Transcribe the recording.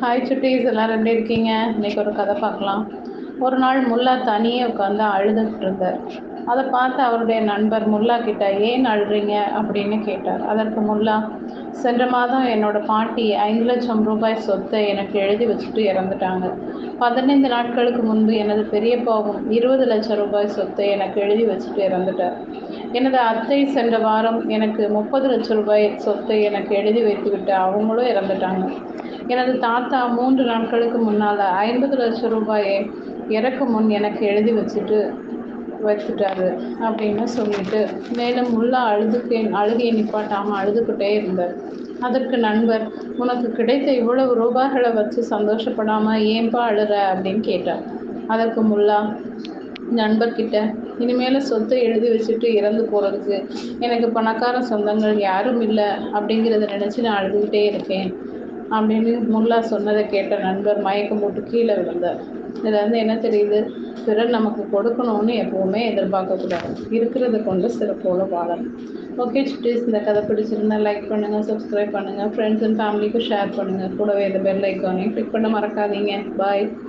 Hi சுட்டீஸ் எல்லோரும் எப்படி இருக்கீங்க? இன்றைக்கி ஒரு கதை பார்க்கலாம். ஒரு நாள் முல்லா தனியே உட்காந்து அழுதுகிட்டு இருந்தார் அதை பார்த்து அவருடைய நண்பர் முல்லா கிட்ட ஏன் அழுறீங்க? அப்படின்னு கேட்டார். அதற்கு முல்லா சென்ற மாதம் என்னோட பாட்டி ஐந்து லட்சம் ரூபாய் சொத்தை எனக்கு எழுதி வச்சுட்டு இறந்துட்டாங்க. பதினைந்து நாட்களுக்கு முன்பு எனது பெரியப்பாவும் இருபது லட்சம் ரூபாய் சொத்தை எனக்கு எழுதி வச்சுட்டு இறந்துட்டார். எனது அத்தை சென்ற வாரம் எனக்கு முப்பது லட்சம் ரூபாய் சொத்தை எனக்கு எழுதி வைத்துவிட்டு அவங்களும் இறந்துட்டாங்க. எனது தாத்தா மூன்று நாட்களுக்கு முன்னால் ஐம்பது லட்சம் ரூபாயை இறக்கும் முன் எனக்கு எழுதி வச்சுட்டு வைத்துட்டாரு அப்படின்னு சொல்லிட்டு மேலும் உள்ள அழுதுக்கு அழுகையை நிப்பாட்டாமல் அழுதுகிட்டே இருந்தார். அதற்கு நண்பர் உனக்கு கிடைத்த இவ்வளவு ரூபாய்களை வச்சு சந்தோஷப்படாமல் ஏன்பா அழுற? அப்படின்னு கேட்டார். அதற்கு முல்லா நண்பர்கிட்ட இனிமேல் சொத்தை எழுதி வச்சுட்டு இறந்து போகிறதுக்கு எனக்கு பணக்கார சொந்தங்கள் யாரும் இல்லை அப்படிங்கிறத நினச்சி நான் அழுதுகிட்டே இருக்கேன் அப்படின்னு முல்லா சொன்னதை கேட்ட நண்பர் மயக்கம் போட்டு கீழே விழுந்தார். இதில் வந்து என்ன தெரியுது? பிறர் நமக்கு கொடுக்கணும்னு எப்போவுமே எதிர்பார்க்கக்கூடாது. இருக்கிறத கொண்டு சிறப்போடு வாழணும். ஓகே சுட்டீஸ் இந்த கதை பிடிச்சிருந்தா லைக் பண்ணுங்கள் சப்ஸ்கிரைப் பண்ணுங்கள் ஃப்ரெண்ட்ஸ் அண்ட் ஃபேமிலிக்கும் ஷேர் பண்ணுங்கள் கூடவே இந்த பெல் ஐக்கானையும் கிளிக் பண்ண மறக்காதீங்க. பாய்